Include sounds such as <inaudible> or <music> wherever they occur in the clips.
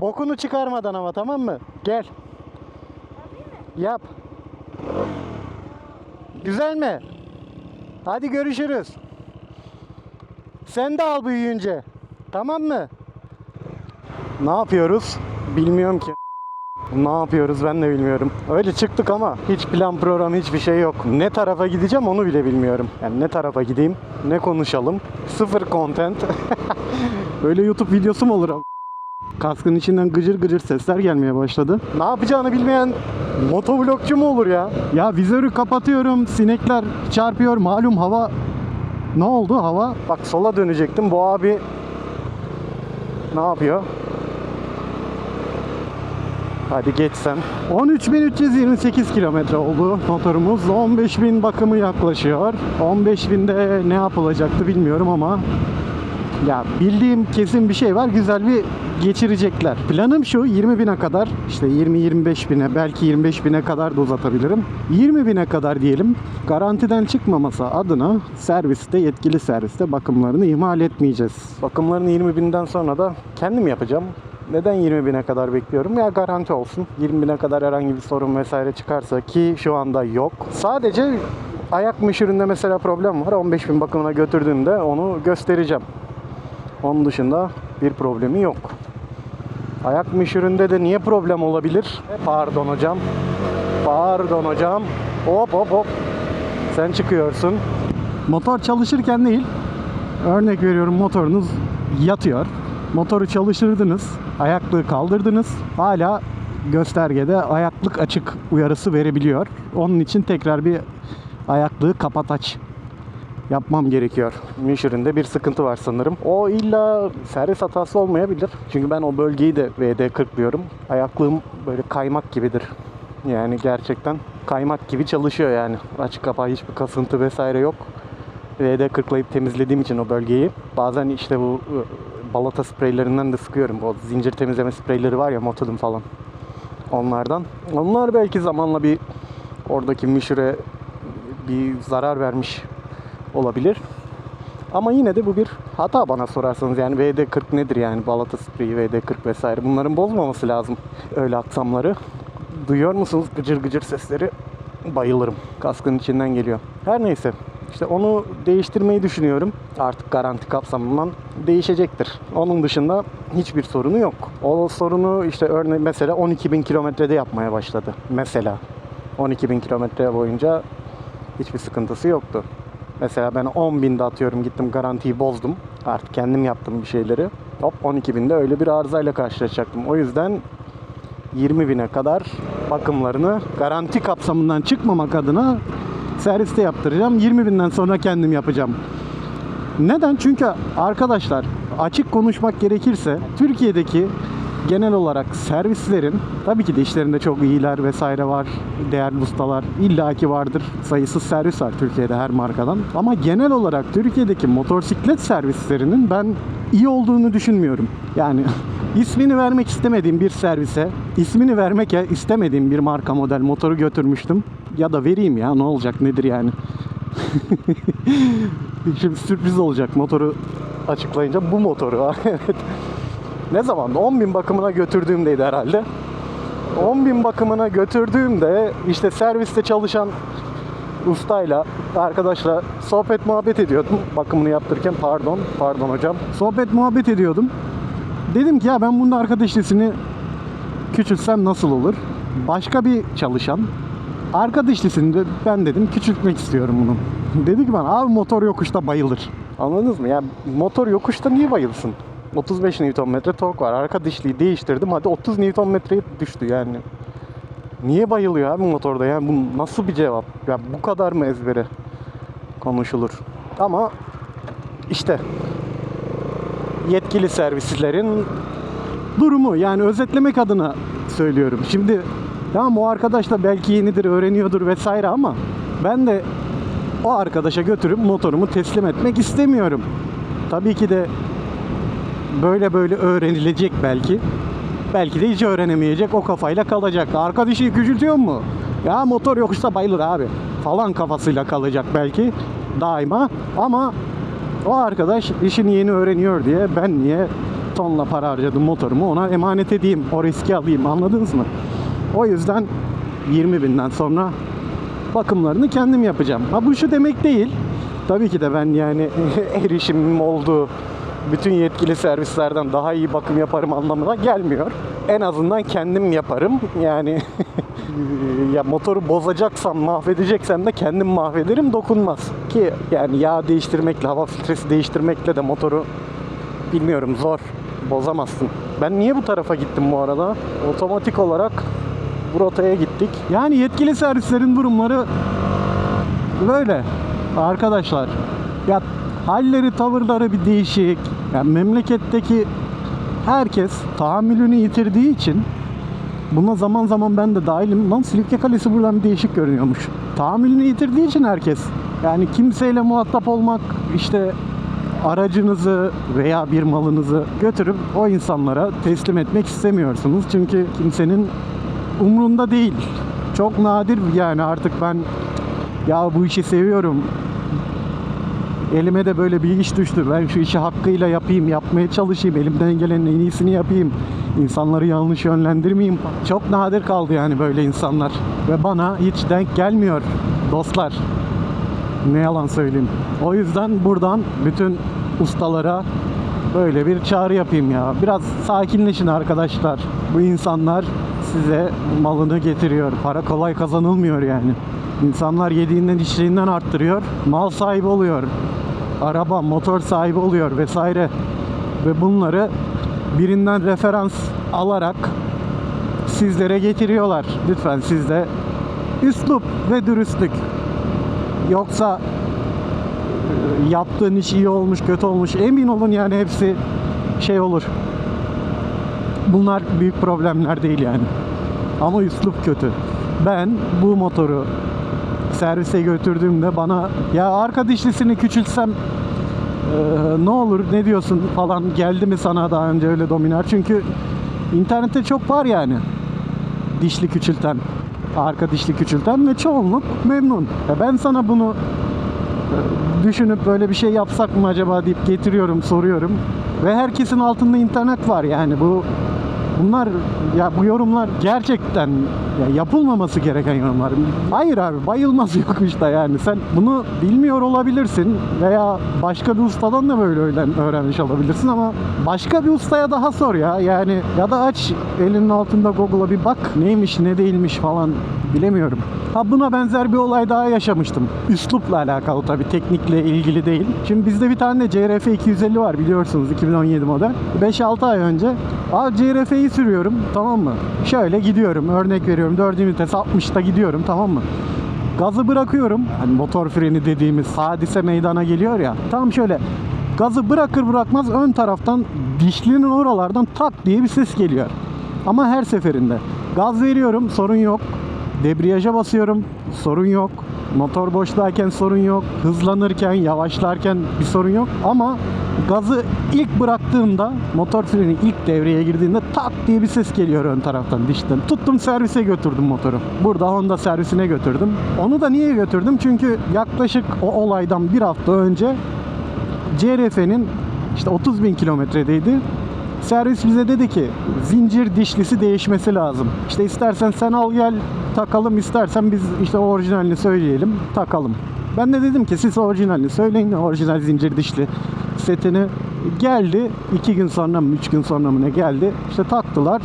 Bokunu çıkarmadan ama tamam mı? Gel. Yap. Güzel mi? Hadi görüşürüz. Sen de al büyüyünce. Tamam mı? Ne yapıyoruz? Bilmiyorum ki. Ne yapıyoruz ben de bilmiyorum. Öyle çıktık ama hiç plan program hiçbir şey yok. Ne tarafa gideceğim onu bile bilmiyorum. Yani ne tarafa gideyim, ne konuşalım. Sıfır content. <laughs> Böyle YouTube videosu mu olur? Kaskın içinden gıcır gıcır sesler gelmeye başladı. Ne yapacağını bilmeyen motovlogcu mu olur ya? Ya vizörü kapatıyorum, sinekler çarpıyor. Malum hava ne oldu hava? Bak sola dönecektim. Bu abi ne yapıyor? Hadi geçsem. 13.328 kilometre oldu motorumuz. 15.000 bakımı yaklaşıyor. 15.000'de ne yapılacaktı bilmiyorum ama ya bildiğim kesin bir şey var. Güzel bir geçirecekler. Planım şu 20 bine kadar işte 20-25 bine belki 25 bine kadar da uzatabilirim. 20 bine kadar diyelim. Garantiden çıkmaması adına serviste yetkili serviste bakımlarını ihmal etmeyeceğiz. Bakımlarını 20 binden sonra da kendim yapacağım. Neden 20 bine kadar bekliyorum? Ya garanti olsun. 20 bine kadar herhangi bir sorun vesaire çıkarsa ki şu anda yok. Sadece ayak mışırında mesela problem var. 15 bin bakımına götürdüğümde onu göstereceğim. Onun dışında bir problemi yok. Ayak mişüründe de niye problem olabilir? Pardon hocam. Pardon hocam. Hop hop hop. Sen çıkıyorsun. Motor çalışırken değil. Örnek veriyorum motorunuz yatıyor. Motoru çalıştırdınız. Ayaklığı kaldırdınız. Hala göstergede ayaklık açık uyarısı verebiliyor. Onun için tekrar bir ayaklığı kapat aç yapmam gerekiyor. Mişüründe bir sıkıntı var sanırım. O illa servis hatası olmayabilir. Çünkü ben o bölgeyi de VD40 diyorum. Ayaklığım böyle kaymak gibidir. Yani gerçekten kaymak gibi çalışıyor yani. Açık kapağı hiçbir kasıntı vesaire yok. VD40'layıp temizlediğim için o bölgeyi. Bazen işte bu ı, balata spreylerinden de sıkıyorum. O zincir temizleme spreyleri var ya Motod'un falan. Onlardan. Onlar belki zamanla bir oradaki mişüre bir zarar vermiş olabilir. Ama yine de bu bir hata bana sorarsanız. Yani VD40 nedir yani balata spreyi, VD40 vesaire. Bunların bozmaması lazım öyle aksamları. Duyuyor musunuz gıcır gıcır sesleri? Bayılırım. Kaskın içinden geliyor. Her neyse. İşte onu değiştirmeyi düşünüyorum. Artık garanti kapsamından değişecektir. Onun dışında hiçbir sorunu yok. O sorunu işte örneğin mesela 12.000 kilometrede yapmaya başladı. Mesela 12.000 kilometre boyunca hiçbir sıkıntısı yoktu. Mesela ben 10 binde atıyorum gittim garantiyi bozdum. Artık kendim yaptım bir şeyleri. Hop 12 binde öyle bir arızayla karşılaşacaktım. O yüzden 20 bine kadar bakımlarını garanti kapsamından çıkmamak adına serviste yaptıracağım. 20 binden sonra kendim yapacağım. Neden? Çünkü arkadaşlar açık konuşmak gerekirse Türkiye'deki genel olarak servislerin tabii ki de işlerinde çok iyiler vesaire var. Değerli ustalar illaki vardır. Sayısız servis var Türkiye'de her markadan. Ama genel olarak Türkiye'deki motosiklet servislerinin ben iyi olduğunu düşünmüyorum. Yani <laughs> ismini vermek istemediğim bir servise, ismini vermek istemediğim bir marka model motoru götürmüştüm. Ya da vereyim ya ne olacak nedir yani. <laughs> Şimdi sürpriz olacak motoru açıklayınca bu motoru. <laughs> evet. Ne zaman? 10.000 bakımına götürdüğümdeydi herhalde. 10.000 bakımına götürdüğümde işte serviste çalışan ustayla, arkadaşla sohbet muhabbet ediyordum. Bakımını yaptırırken pardon, pardon hocam. Sohbet muhabbet ediyordum. Dedim ki ya ben bunun arkadaş listesini küçültsem nasıl olur? Başka bir çalışan arkadaş listesini ben dedim küçültmek istiyorum bunu. Dedi ki bana abi motor yokuşta bayılır. Anladınız mı? Ya motor yokuşta niye bayılsın? 35 Nm tork var. Arka dişliği değiştirdim. Hadi 30 Nm'ye düştü yani. Niye bayılıyor abi motorda yani bu nasıl bir cevap? Ya bu kadar mı ezbere konuşulur? Ama işte yetkili servislerin durumu yani özetlemek adına söylüyorum. Şimdi tamam o arkadaş da belki yenidir, öğreniyordur vesaire ama ben de o arkadaşa götürüp motorumu teslim etmek istemiyorum. Tabii ki de böyle böyle öğrenilecek belki. Belki de hiç öğrenemeyecek o kafayla kalacak. Arka dişi küçültüyor mu? Ya motor yokuşta bayılır abi falan kafasıyla kalacak belki daima. Ama o arkadaş işini yeni öğreniyor diye ben niye tonla para harcadım motorumu ona emanet edeyim. O riski alayım anladınız mı? O yüzden 20 binden sonra bakımlarını kendim yapacağım. Ha bu şu demek değil. Tabii ki de ben yani <laughs> erişimim olduğu bütün yetkili servislerden daha iyi bakım yaparım anlamına gelmiyor. En azından kendim yaparım. Yani <laughs> ya motoru bozacaksam, mahvedeceksem de kendim mahvederim dokunmaz. Ki yani yağ değiştirmekle, hava filtresi değiştirmekle de motoru bilmiyorum zor. Bozamazsın. Ben niye bu tarafa gittim bu arada? Otomatik olarak bu rotaya gittik. Yani yetkili servislerin durumları böyle arkadaşlar. Ya halleri, tavırları bir değişik. Ya memleketteki herkes tahammülünü yitirdiği için buna zaman zaman ben de dahilim. Lan Silifke Kalesi buradan bir değişik görünüyormuş. Tahammülünü yitirdiği için herkes. Yani kimseyle muhatap olmak işte aracınızı veya bir malınızı götürüp o insanlara teslim etmek istemiyorsunuz. Çünkü kimsenin umrunda değil. Çok nadir yani artık ben ya bu işi seviyorum. Elime de böyle bir iş düştü. Ben şu işi hakkıyla yapayım, yapmaya çalışayım. Elimden gelenin en iyisini yapayım. İnsanları yanlış yönlendirmeyeyim. Çok nadir kaldı yani böyle insanlar. Ve bana hiç denk gelmiyor dostlar. Ne yalan söyleyeyim. O yüzden buradan bütün ustalara böyle bir çağrı yapayım ya. Biraz sakinleşin arkadaşlar. Bu insanlar size malını getiriyor. Para kolay kazanılmıyor yani. İnsanlar yediğinden içtiğinden arttırıyor. Mal sahibi oluyor. Araba, motor sahibi oluyor vesaire. Ve bunları birinden referans alarak sizlere getiriyorlar. Lütfen sizde üslup ve dürüstlük. Yoksa e, yaptığın iş iyi olmuş, kötü olmuş. Emin olun yani hepsi şey olur. Bunlar büyük problemler değil yani. Ama üslup kötü. Ben bu motoru servise götürdüğümde bana ya arka dişlisini küçültsem e, ne olur ne diyorsun? falan geldi mi sana daha önce öyle dominar çünkü internette çok var yani. Dişli küçülten arka dişli küçülten ve çoğunluk memnun. Ya ben sana bunu e, düşünüp böyle bir şey yapsak mı acaba deyip getiriyorum soruyorum. Ve herkesin altında internet var yani. Bu Bunlar ya bu yorumlar gerçekten ya yapılmaması gereken yorumlar. Hayır abi bayılması <laughs> yok işte yani. Sen bunu bilmiyor olabilirsin veya başka bir ustadan da böyle öğren- öğrenmiş olabilirsin ama başka bir ustaya daha sor ya. Yani ya da aç elinin altında Google'a bir bak neymiş ne değilmiş falan bilemiyorum. Ha buna benzer bir olay daha yaşamıştım. Üslupla alakalı tabii teknikle ilgili değil. Şimdi bizde bir tane CRF 250 var biliyorsunuz 2017 model. 5-6 ay önce Aa CRF'yi sürüyorum tamam mı? Şöyle gidiyorum örnek veriyorum 4. vites 60'ta gidiyorum tamam mı? Gazı bırakıyorum. Hani motor freni dediğimiz hadise meydana geliyor ya. Tam şöyle gazı bırakır bırakmaz ön taraftan dişlinin oralardan tak diye bir ses geliyor. Ama her seferinde. Gaz veriyorum sorun yok. Debriyaja basıyorum sorun yok. Motor boştayken sorun yok. Hızlanırken, yavaşlarken bir sorun yok. Ama gazı ilk bıraktığımda, motor freni ilk devreye girdiğinde tak diye bir ses geliyor ön taraftan dişten. Tuttum servise götürdüm motoru. Burada Honda servisine götürdüm. Onu da niye götürdüm? Çünkü yaklaşık o olaydan bir hafta önce CRF'nin işte 30 bin kilometredeydi. Servis bize dedi ki zincir dişlisi değişmesi lazım. İşte istersen sen al gel takalım istersen biz işte orijinalini söyleyelim takalım. Ben de dedim ki siz orijinalini söyleyin orijinal zincir dişli setini geldi. iki gün sonra mı üç gün sonra mı ne geldi. İşte taktılar.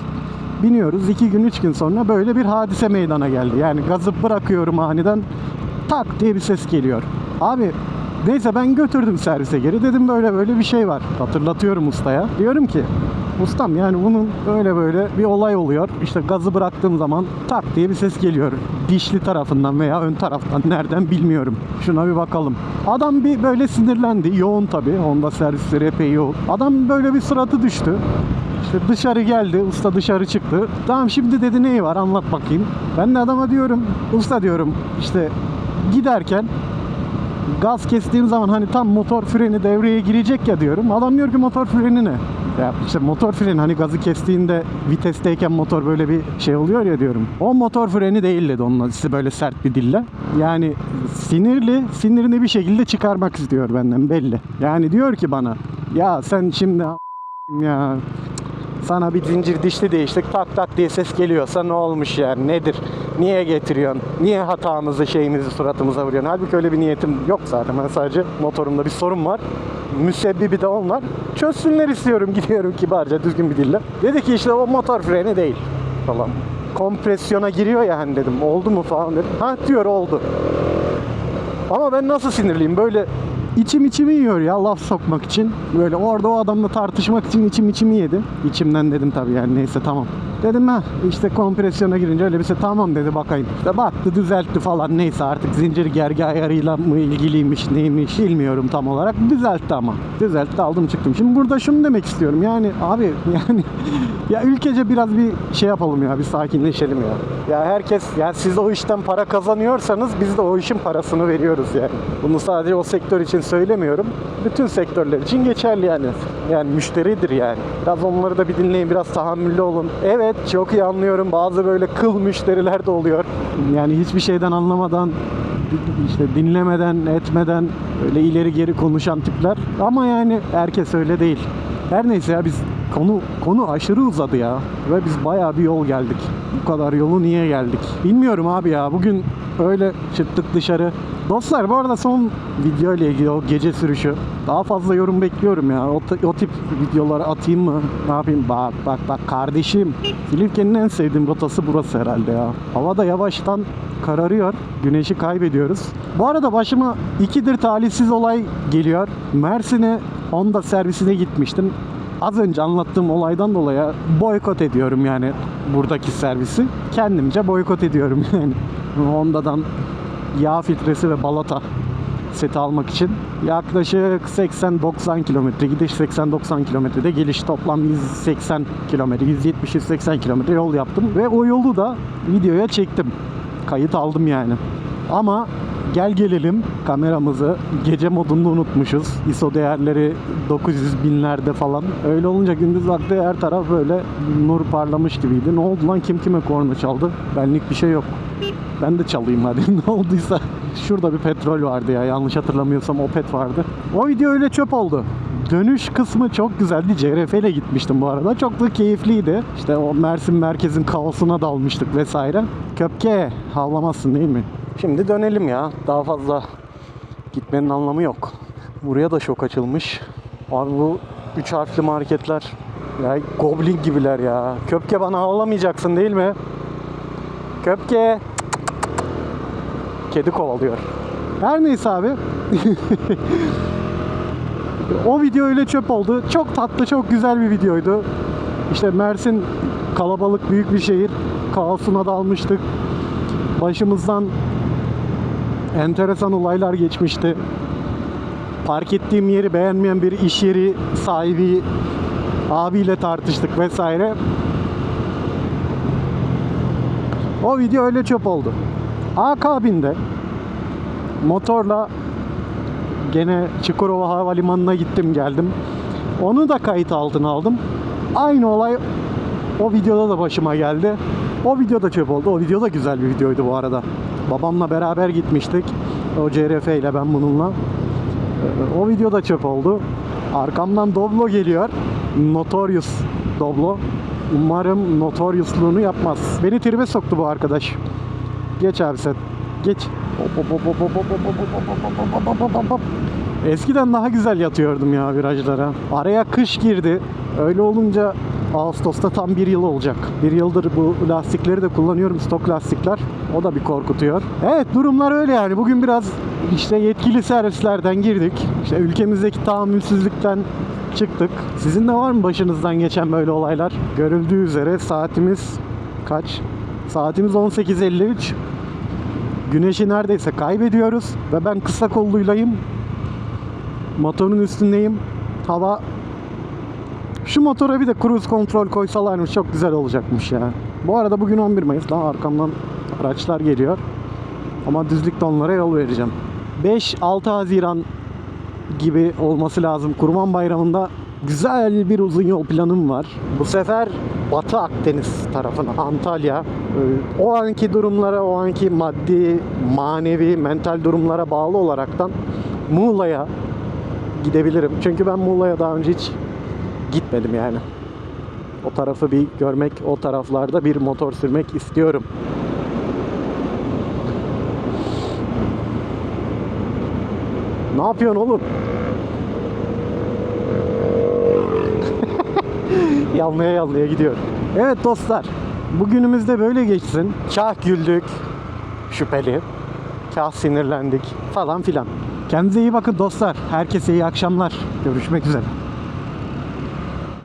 Biniyoruz. iki gün üç gün sonra böyle bir hadise meydana geldi. Yani gazı bırakıyorum aniden tak diye bir ses geliyor. Abi Neyse ben götürdüm servise geri. Dedim böyle böyle bir şey var. Hatırlatıyorum ustaya. Diyorum ki ustam yani bunun böyle böyle bir olay oluyor. İşte gazı bıraktığım zaman tak diye bir ses geliyor. Dişli tarafından veya ön taraftan nereden bilmiyorum. Şuna bir bakalım. Adam bir böyle sinirlendi. Yoğun tabii. Honda servisleri epey yoğun. Adam böyle bir suratı düştü. İşte dışarı geldi, usta dışarı çıktı. Tamam şimdi dedi neyi var anlat bakayım. Ben de adama diyorum, usta diyorum işte giderken gaz kestiğim zaman hani tam motor freni devreye girecek ya diyorum. Adam diyor ki motor freni ne? Ya işte motor freni hani gazı kestiğinde vitesteyken motor böyle bir şey oluyor ya diyorum. O motor freni değil dedi onunla size böyle sert bir dille. Yani sinirli, sinirini bir şekilde çıkarmak istiyor benden belli. Yani diyor ki bana ya sen şimdi ya. Sana bir zincir dişli değiştik tak tak diye ses geliyorsa ne olmuş yani nedir? Niye getiriyorsun? Niye hatamızı şeyimizi suratımıza vuruyorsun? Halbuki öyle bir niyetim yok zaten. Ben sadece motorumda bir sorun var. Müsebbibi de onlar. Çözsünler istiyorum <laughs> gidiyorum kibarca düzgün bir dille. Dedi ki işte o motor freni değil falan. Kompresyona giriyor ya hani dedim. Oldu mu falan dedim. Ha diyor oldu. Ama ben nasıl sinirliyim böyle içim içimi yiyor ya laf sokmak için. Böyle orada o adamla tartışmak için içim içimi yedi. İçimden dedim tabii yani neyse tamam. Dedim ha işte kompresyona girince öyle bir şey tamam dedi bakayım. İşte baktı düzeltti falan neyse artık zincir gergi ayarıyla mı ilgiliymiş neymiş bilmiyorum tam olarak. Düzeltti ama. Düzeltti aldım çıktım. Şimdi burada şunu demek istiyorum yani abi <laughs> yani ya ülkece biraz bir şey yapalım ya bir sakinleşelim ya. Ya herkes ya siz o işten para kazanıyorsanız biz de o işin parasını veriyoruz yani. Bunu sadece o sektör için söylemiyorum. Bütün sektörler için geçerli yani. Yani müşteridir yani. Biraz onları da bir dinleyin, biraz tahammüllü olun. Evet çok iyi anlıyorum. Bazı böyle kıl müşteriler de oluyor. Yani hiçbir şeyden anlamadan işte dinlemeden, etmeden öyle ileri geri konuşan tipler. Ama yani herkes öyle değil. Her neyse ya biz konu konu aşırı uzadı ya ve biz bayağı bir yol geldik. Bu kadar yolu niye geldik? Bilmiyorum abi ya. Bugün öyle çıktık dışarı. Dostlar bu arada son video ile ilgili o gece sürüşü daha fazla yorum bekliyorum ya. O, o tip videoları atayım mı? Ne yapayım? Bak bak bak kardeşim. Silifke'nin en sevdiğim rotası burası herhalde ya. Hava da yavaştan kararıyor. Güneşi kaybediyoruz. Bu arada başıma ikidir talihsiz olay geliyor. Mersin'e Honda servisine gitmiştim. Az önce anlattığım olaydan dolayı boykot ediyorum yani buradaki servisi. Kendimce boykot ediyorum <laughs> yani. Honda'dan yağ filtresi ve balata seti almak için yaklaşık 80-90 kilometre gidiş 80-90 kilometrede geliş toplam 180 kilometre 170-180 kilometre yol yaptım ve o yolu da videoya çektim. Kayıt aldım yani. Ama gel gelelim kameramızı gece modunda unutmuşuz. ISO değerleri 900 binlerde falan. Öyle olunca gündüz vakti her taraf böyle nur parlamış gibiydi. Ne oldu lan? Kim kime korna çaldı? Benlik bir şey yok ben de çalayım hadi <laughs> ne olduysa. Şurada bir petrol vardı ya yanlış hatırlamıyorsam Opet vardı. O video öyle çöp oldu. Dönüş kısmı çok güzeldi. CRF ile gitmiştim bu arada. Çok da keyifliydi. İşte o Mersin merkezin kaosuna dalmıştık vesaire. Köpke havlamazsın değil mi? Şimdi dönelim ya. Daha fazla gitmenin anlamı yok. Buraya da şok açılmış. Abi bu üç harfli marketler ya goblin gibiler ya. Köpke bana havlamayacaksın değil mi? Köpke. Kedi kovalıyor. Her neyse abi. o video öyle çöp oldu. Çok tatlı, çok güzel bir videoydu. İşte Mersin kalabalık büyük bir şehir. Kaosuna dalmıştık. Başımızdan enteresan olaylar geçmişti. Park ettiğim yeri beğenmeyen bir iş yeri sahibi abiyle tartıştık vesaire. O video öyle çöp oldu. Akabinde motorla gene Çukurova Havalimanı'na gittim geldim. Onu da kayıt altına aldım. Aynı olay o videoda da başıma geldi. O video da çöp oldu. O video da güzel bir videoydu bu arada. Babamla beraber gitmiştik. O CRF ile ben bununla. Ee, O video da çöp oldu. Arkamdan Doblo geliyor. Notorious Doblo. Umarım Notorious'luğunu yapmaz. Beni tribe soktu bu arkadaş. Geç abi sen. Geç. Eskiden daha güzel yatıyordum ya virajlara. Araya kış girdi. Öyle olunca Ağustos'ta tam bir yıl olacak. Bir yıldır bu lastikleri de kullanıyorum. Stok lastikler. O da bir korkutuyor. Evet durumlar öyle yani. Bugün biraz işte yetkili servislerden girdik. İşte ülkemizdeki tahammülsüzlükten çıktık. Sizin de var mı başınızdan geçen böyle olaylar? Görüldüğü üzere saatimiz kaç? Saatimiz 18.53. Güneşi neredeyse kaybediyoruz ve ben kısa kolluylayım. Motorun üstündeyim. Hava şu motora bir de cruise kontrol koysalarmış çok güzel olacakmış ya. Bu arada bugün 11 Mayıs. Daha arkamdan araçlar geliyor. Ama düzlükte onlara yol vereceğim. 5-6 Haziran gibi olması lazım. Kurban Bayramı'nda güzel bir uzun yol planım var. Bu sefer Batı Akdeniz tarafına, Antalya. Ee, O anki durumlara, o anki maddi, manevi, mental durumlara bağlı olaraktan Muğla'ya gidebilirim. Çünkü ben Muğla'ya daha önce hiç gitmedim yani. O tarafı bir görmek, o taraflarda bir motor sürmek istiyorum. Ne yapıyorsun oğlum? <laughs> Yanlaya yanlaya gidiyor. Evet dostlar. Bugünümüz de böyle geçsin. Kah güldük. Şüpheli. Kah sinirlendik falan filan. Kendinize iyi bakın dostlar. Herkese iyi akşamlar. Görüşmek üzere.